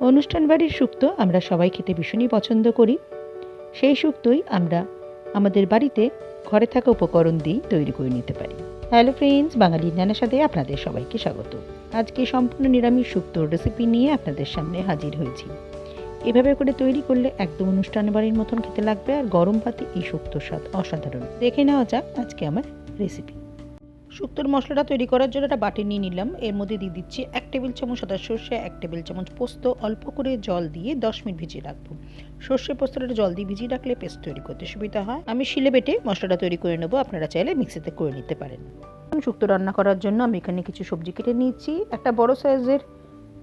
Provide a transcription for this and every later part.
অনুষ্ঠান বাড়ির শুক্তো আমরা সবাই খেতে ভীষণই পছন্দ করি। সেই শুক্তোই আমরা আমাদের বাড়িতে ঘরে থাকা উপকরণ দিয়েই তৈরি করে নিতে পারি। হ্যালো ফ্রেন্ডস বাঙালির নানা সাথে আপনাদের সবাইকে স্বাগত। আজকে সম্পূর্ণ নিরামিষ শুক্তোর রেসিপি নিয়ে আপনাদের সামনে হাজির হয়েছি। এভাবে করে তৈরি করলে একদম অনুষ্ঠান বাড়ির মতন খেতে লাগবে আর গরম ভাতে এই শুক্তোর স্বাদ অসাধারণ। দেখে নেওয়া যাক আজকে আমার রেসিপি শুক্তোর মশলাটা তৈরি করার জন্য একটা বাটি নিয়ে নিলাম। এর মধ্যে দিয়ে দিচ্ছি এক টেবিল চামচ সাদা সর্ষে, এক টেবিল চামচ পোস্ত। অল্প করে জল দিয়ে দশ মিনিট ভিজিয়ে রাখব। সর্ষে পোস্তটা জল দিয়ে ভিজিয়ে রাখলে পেস্ট তৈরি করতে সুবিধা হয়। আমি শিলে বেটে মশলাটা তৈরি করে নেব। আপনারা চাইলে মিক্সিতে করে নিতে পারেন। শুক্তো রান্না করার জন্য আমি এখানে কিছু সবজি কেটে নিয়েছি। একটা বড় সাইজের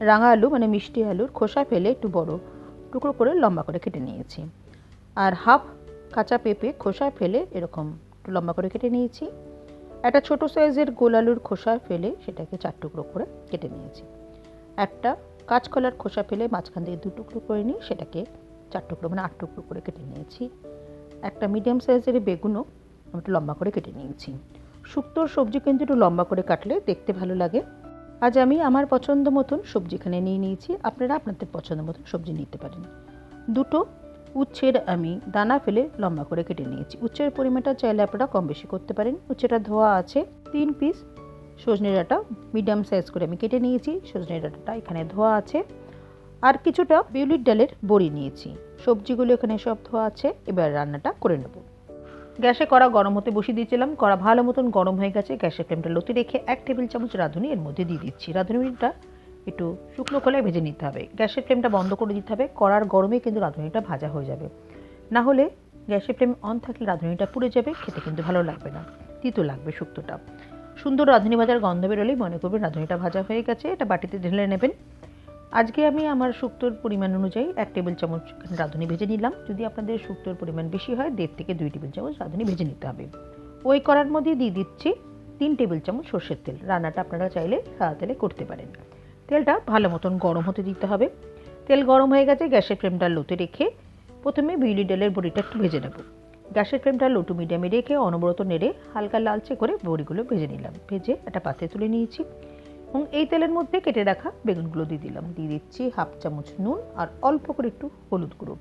রাঙা আলু মানে মিষ্টি আলুর খোসা ফেলে একটু বড় টুকরো করে লম্বা করে কেটে নিয়েছি। আর হাফ কাঁচা পেঁপে খোসা ফেলে এরকম একটু লম্বা করে কেটে নিয়েছি। একটা ছোট সাইজের গোল আলুর খোসা ফেলে সেটাকে চার টুকরো করে কেটে নিয়েছি। একটা কাঁচকলার খোসা ফেলে মাঝখান থেকে দু টুকরো করে নিয়ে সেটাকে চার টুকরো মানে আট টুকরো করে কেটে নিয়েছি। একটা মিডিয়াম সাইজের বেগুনও আমি একটু লম্বা করে কেটে নিয়েছি। শুক্তোর সবজি কিন্তু একটু লম্বা করে কাটলে দেখতে ভালো লাগে। আজ আমি আমার পছন্দ মতন সবজি এখানে নিয়ে নিয়েছি। আপনারা আপনাদের পছন্দ মতন সবজি নিতে পারেন। দুটো উচ্ছের আমি দানা ফেলে লম্বা করে কেটে নিয়েছি। উচ্ছের পরিমাণটা চাইলে আপনারা কম বেশি করতে পারেন। উচ্ছেটা ধোয়া আছে তিন পিস সজনে ডাঁটা মিডিয়াম সাইজ করে আমি কেটে নিয়েছি। সজনে ডাঁটাটা এখানে ধোয়া আছে। আর কিছুটা বিউলির ডালের বড়ি নিয়েছি। সবজিগুলো এখানে সব ধোয়া আছে। এবার রান্নাটা করে নেব। গ্যাসে কড়া গরম হতে বসিয়ে দিয়েছিলাম। কড়া ভালো মতন গরম হয়ে গেছে। গ্যাসের ফ্লেমটা লতি রেখে এক টেবিল চামচ রাঁধুনি এর মধ্যে দিয়ে দিচ্ছি। রাঁধুনিটা একটু শুকনো খোলায় ভেজে নিতে হবে। গ্যাসের ফ্লেমটা বন্ধ করে দিতে হবে। কড়ার গরমে কিন্তু রাঁধুনিটা ভাজা হয়ে যাবে। না হলে গ্যাসের ফ্লেম অন থাকলে রাঁধুনিটা পুড়ে যাবে, খেতে কিন্তু ভালো লাগবে না। তিতো লাগবে শুক্তোটা। সুন্দর রাঁধুনি ভাজার গন্ধ বেরোলেই মনে করবেন রাঁধুনিটা ভাজা হয়ে গেছে, এটা বাটিতে ঢেলে নেবেন। আজকে আমি আমার শুক্তোর পরিমাণ অনুযায়ী এক টেবিল চামচ রাঁধুনি ভেজে নিলাম। যদি আপনাদের শুক্তোর পরিমাণ বেশি হয়, দেড় থেকে দুই টেবিল চামচ রাঁধুনি ভেজে নিতে হবে। ওই করার মধ্যে দিয়ে দিচ্ছি তিন টেবিল চামচ সর্ষের তেল। রান্নাটা আপনারা চাইলে সাদা তেলে করতে পারেন। তেলটা ভালো মতন গরম হতে দিতে হবে। তেল গরম হয়ে গেছে, গ্যাসের ফ্লেমটা লোতে রেখে প্রথমে বিউলি ডালের বড়িটা একটু ভেজে নেব। গ্যাসের ফ্লেমটা লো টু মিডিয়ামে রেখে অনবরত নেড়ে হালকা লালচে করে বড়িগুলো ভেজে নিলাম। ভেজে একটা পাত্রে তুলে নিয়েছি এবং এই তেলের মধ্যে কেটে রাখা বেগুনগুলো দিয়ে দিলাম। দিয়ে দিচ্ছি হাফ চামচ নুন আর অল্প করে একটু হলুদ গুঁড়ো।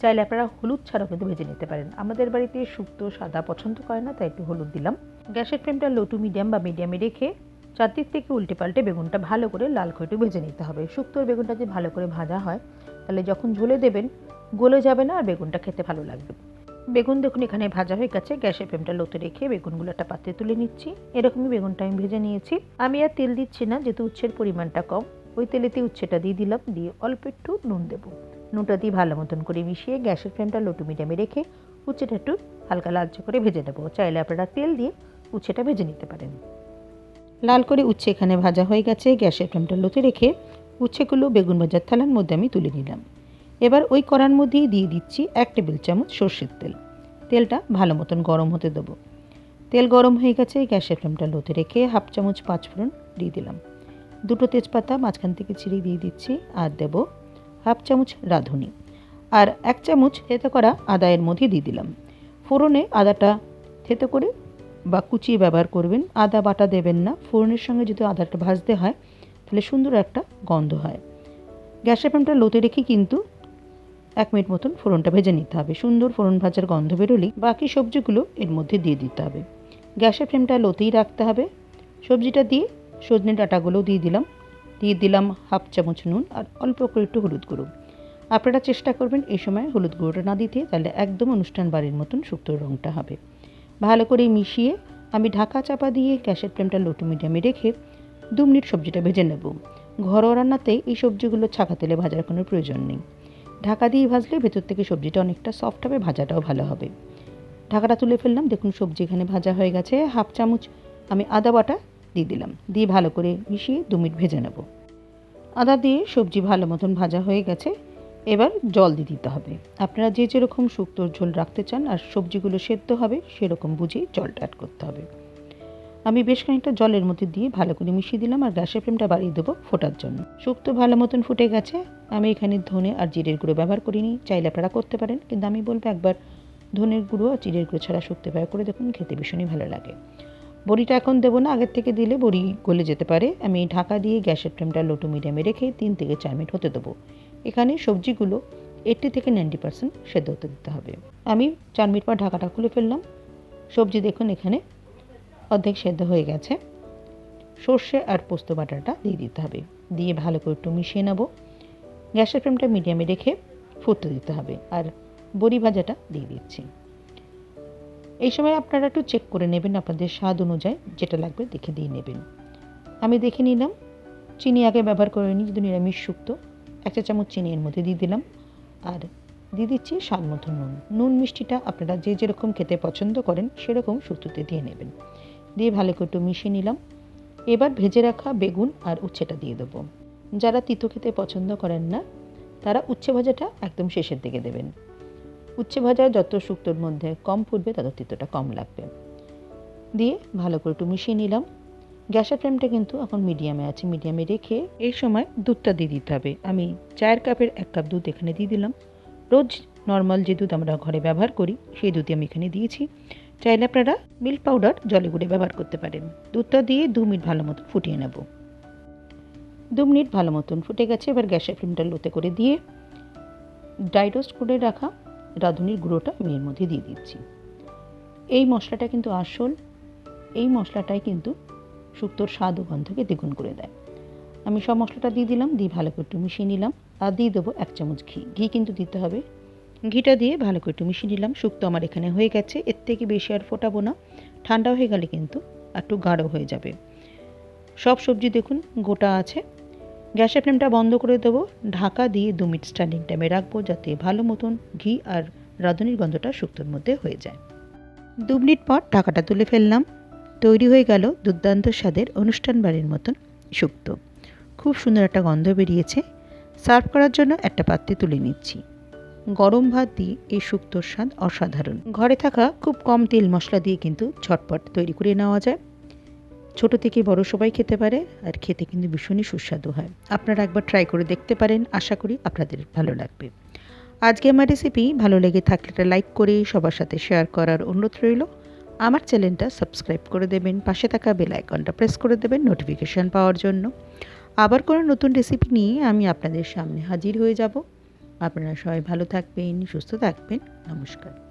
চাইলে আপনারা হলুদ ছাড়াও কিন্তু ভেজে নিতে পারেন। আমাদের বাড়িতে শুক্তো, সাদা পছন্দ করে না, তাই একটু হলুদ দিলাম। গ্যাসের ফ্লেমটা লো টু মিডিয়াম বা মিডিয়ামে রেখে চারদিক থেকে উল্টে পাল্টে বেগুনটা ভালো করে লাল করে একটু ভেজে নিতে হবে। শুক্তোর বেগুনটা যদি ভালো করে ভাজা হয়, তাহলে যখন ঝোলে দেবেন, গলে যাবে না আর বেগুনটা খেতে ভালো লাগবে। বেগুন দেখুন এখানে ভাজা হয়ে গেছে গ্যাসের ফ্লেমটা লোতে রেখে বেগুনগুলো একটা পাত্রে তুলে নিচ্ছি। এরকমই বেগুনটা আমি ভেজে নিয়েছি। আমি আর তেল দিচ্ছি না, যেহেতু উচ্ছের পরিমাণটা কম, ওই তেলেতে উচ্ছেটা দিয়ে দিলাম, দিয়ে অল্প একটু নুন দেবো। নুনটা দিয়ে ভালো মতন করে মিশিয়ে গ্যাসের ফ্লেমটা লোটু মিডিয়ামে রেখে উচ্ছেটা একটু হালকা লালচে করে ভেজে নেব। চাইলে আপনারা তেল দিয়ে উচ্ছেটা ভেজে নিতে পারেন। লাল করে উচ্ছে এখানে ভাজা হয়ে গেছে। গ্যাসের ফ্লেমটা লোতে রেখে উচ্ছেগুলো বেগুন ভাজার থালার মধ্যে আমি তুলে নিলাম। এবার ওই কড়ার মধ্যেই দিয়ে দিচ্ছি এক টেবিল চামচ সর্ষের তেল। তেলটা ভালো মতন গরম হতে দেবো। তেল গরম হয়ে গেছে গ্যাসের ফ্লেমটা লোতে রেখে হাফ চামচ পাঁচফোড়ন দিয়ে দিলাম। দুটো তেজপাতা মাঝখান থেকে ছিঁড়ে দিয়ে দিচ্ছি আর দেব হাফ চামচ রাঁধুনি। আর এক চামচ থেতো করা আদায়ের মধ্যে দিয়ে দিলাম। ফোড়নে আদাটা থেতো করে বা কুচিয়ে ব্যবহার করবেন। আদা বাটা দেবেন না। ফোড়নের সঙ্গে যদি আদাটা ভাজতে হয়, তাহলে সুন্দর একটা গন্ধ হয়। গ্যাসের ফ্লেমটা লোতে রেখে কিন্তু এক মিনিট মতন ফোড়নটা ভেজে নিতে হবে। সুন্দর ফোড়ন ভাজার গন্ধ বেরোলেই বাকি সবজিগুলো এর মধ্যে দিয়ে দিতে হবে। গ্যাসের ফ্লেমটা লোতেই রাখতে হবে। সবজিটা দিয়ে সজনে ডাঁটাগুলো দিয়ে দিলাম। দিয়ে দিলাম হাফ চামচ নুন আর অল্প করে একটু হলুদ গুঁড়ো। আপনারা চেষ্টা করবেন এই সময় হলুদ গুঁড়োটা না দিতে, তাহলে একদম অনুষ্ঠান বাড়ির মতন শুক্তোর রঙটা হবে। ভালো করে মিশিয়ে আমি ঢাকা চাপা দিয়ে গ্যাসের ফ্লেমটা লোটু মিডিয়ামে রেখে দু মিনিট সবজিটা ভেজে নেব। ঘরোয়া রান্নাতে এই সবজিগুলো ছাকা তেলে ভাজার কোনো প্রয়োজন নেই। ঢাকা দিয়ে ভাজলে ভেতর থেকে সবজিটা অনেকটা সফট হবে, ভাজাটাও ভালো হবে। ঢাকাটা তুলে ফেললাম, দেখুন সবজি এখানে ভাজা হয়ে গেছে। হাফ চামচ আমি আদা বাটা দিয়ে দিলাম। দিয়ে ভালো করে মিশিয়ে দু মিনিট ভেজে নেব। আদা দিয়ে সবজি ভালো মতন ভাজা হয়ে গেছে। এবার জল দিয়ে দিতে হবে। আপনারা যে যেরকম শুক্তোর ঝোল রাখতে চান আর সবজিগুলো সেদ্ধ হবে, সেরকম বুঝে জলটা অ্যাড করতে হবে। আমি বেশ খানিকটা জলের মধ্যে দিয়ে ভালো করে মিশিয়ে দিলাম আর গ্যাসের ফ্লেমটা বাড়িয়ে দেবো ফোটার জন্য। শুক্তো ভালো মতন ফুটে গেছে। আমি এখানে ধনে আর জিরের গুঁড়ো ব্যবহার করিনি। চাইলে আপনারা করতে পারেন, কিন্তু আমি বলব একবার ধনের গুঁড়ো আর জিরের গুঁড়ো ছাড়া শুক্তো ব্যবহার করে দেখুন, খেতে ভীষণই ভালো লাগে। বড়িটা এখন দেবো না, আগের থেকে দিলে বড়ি গলে যেতে পারে। আমি ঢাকা দিয়ে গ্যাসের ফ্লেমটা লো টু মিডিয়ামে রেখে তিন থেকে চার মিনিট হতে দেবো। এখানে সবজিগুলো এইট্টি থেকে নাইনটি পার্সেন্ট সেদ্ধ হতে দিতে হবে। আমি চার মিনিট পর ঢাকাটা খুলে ফেললাম। সবজি দেখুন এখানে অর্ধেক সেদ্ধ হয়ে গেছে। সর্ষে আর পোস্ত বাটাটা দিয়ে দিতে হবে। দিয়ে ভালো করে একটু মিশিয়ে নেব। গ্যাসের ফ্লেমটা মিডিয়ামে রেখে ফুটতে দিতে হবে। আর বড়ি ভাজাটা দিয়ে দিচ্ছি। এই সময় আপনারা একটু চেক করে নেবেন আপনাদের স্বাদ অনুযায়ী যেটা লাগবে দেখে দিয়ে নেবেন। আমি দেখে নিলাম। চিনি আগে ব্যবহার করে নিই, যদি নিরামিষ শুক্তো। এক চা চামচ চিনি এর মধ্যে দিয়ে দিলাম। আর দিয়ে দিচ্ছি স্বাদ মতো নুন। নুন মিষ্টিটা আপনারা যে যেরকম খেতে পছন্দ করেন, সেরকম শুক্তোতে দিয়ে নেবেন। দিয়ে ভালো করে একটু মিশিয়ে নিলাম। এবার ভেজে রাখা বেগুন আর উচ্ছেটা দিয়ে দেবো। যারা তিতো খেতে পছন্দ করেন না, তারা উচ্ছে ভাজাটা একদম শেষের দিকে দেবেন। উচ্ছে ভাজা যত শুক্তোর মধ্যে কম ফুটবে, তত তিতোটা কম লাগবে। দিয়ে ভালো করে একটু মিশিয়ে নিলাম। গ্যাসের ফ্লেমটা কিন্তু এখন মিডিয়ামে আছে মিডিয়ামে রেখে এই সময় দুধটা দিয়ে দিতে হবে। আমি চায়ের কাপের এক কাপ দুধ এখানে দিয়ে দিলাম। রোজ নর্মাল যে দুধ আমরা ঘরে ব্যবহার করি, সেই দুধই আমি এখানে দিয়েছি। চাইলে আপনারা মিল্ক পাউডার জলে গুঁড়ে ব্যবহার করতে পারেন। দুধটা দিয়ে দু মিনিট ভালো মতন ফুটিয়ে নেব। দু মিনিট ভালো মতন ফুটে গেছে, এবার গ্যাসের ফ্লেমটা লোতে করে দিয়ে ড্রাই রোস্ট করে রাখা রাঁধুনির গুঁড়োটা আমি এর মধ্যে দিয়ে দিচ্ছি। এই মশলাটা কিন্তু আসল, এই মশলাটাই কিন্তু শুক্তোর স্বাদ ও গন্ধকে দ্বিগুণ করে দেয়। আমি সব মশলাটা দিয়ে দিলাম, দিয়ে ভালো করে একটু মিশিয়ে নিলাম। আর দিয়ে দেবো এক চামচ ঘি। ঘি কিন্তু দিতে হবে। ঘিটা দিয়ে ভালো করে একটু মিশিয়ে নিলাম। শুক্তো আমার এখানে হয়ে গেছে। এর থেকে বেশি আর ফোটাবো না। ঠান্ডা হয়ে গেলে কিন্তু একটু গাঢ় হয়ে যাবে। সব সবজি দেখুন, গোটা আছে। গ্যাসের ফ্লেমটা বন্ধ করে দেবো। ঢাকা দিয়ে দু মিনিট স্ট্যান্ডিং টাইমে রাখব যাতে ভালো মতন ঘি আর রাঁধুনির গন্ধটা শুক্তোর মধ্যে হয়ে যায়। দু মিনিট পর ঢাকাটা তুলে ফেললাম। তৈরি হয়ে গেল দুর্দান্ত স্বাদের অনুষ্ঠান বাড়ির মতন শুক্তো খুব সুন্দর একটা গন্ধ বেরিয়েছে। সার্ভ করার জন্য একটা পাত্রে তুলে নিচ্ছি। গরম ভাত দিয়ে এই শুক্তোর স্বাদ অসাধারণ। ঘরে থাকা খুব কম তেল মশলা দিয়ে কিন্তু ঝটপট তৈরি করে নেওয়া যায়। ছোট থেকে বড় সবাই খেতে পারে আর খেতে কিন্তু ভীষণই সুস্বাদু হয়। আপনারা একবার ট্রাই করে দেখতে পারেন। আশা করি আপনাদের ভালো লাগবে। আজকে আমার রেসিপি ভালো লেগে থাকলে লাইক করে সবার সাথে শেয়ার করার অনুরোধ রইল। আমার চ্যানেলটা সাবস্ক্রাইব করে দেবেন, পাশে থাকা বেল আইকনটা প্রেস করে দেবেন নোটিফিকেশান পাওয়ার জন্য। আবার কোনো নতুন রেসিপি নিয়ে আমি আপনাদের সামনে হাজির হয়ে যাব। আপনারা সবাই ভালো থাকবেন, সুস্থ থাকবেন। নমস্কার।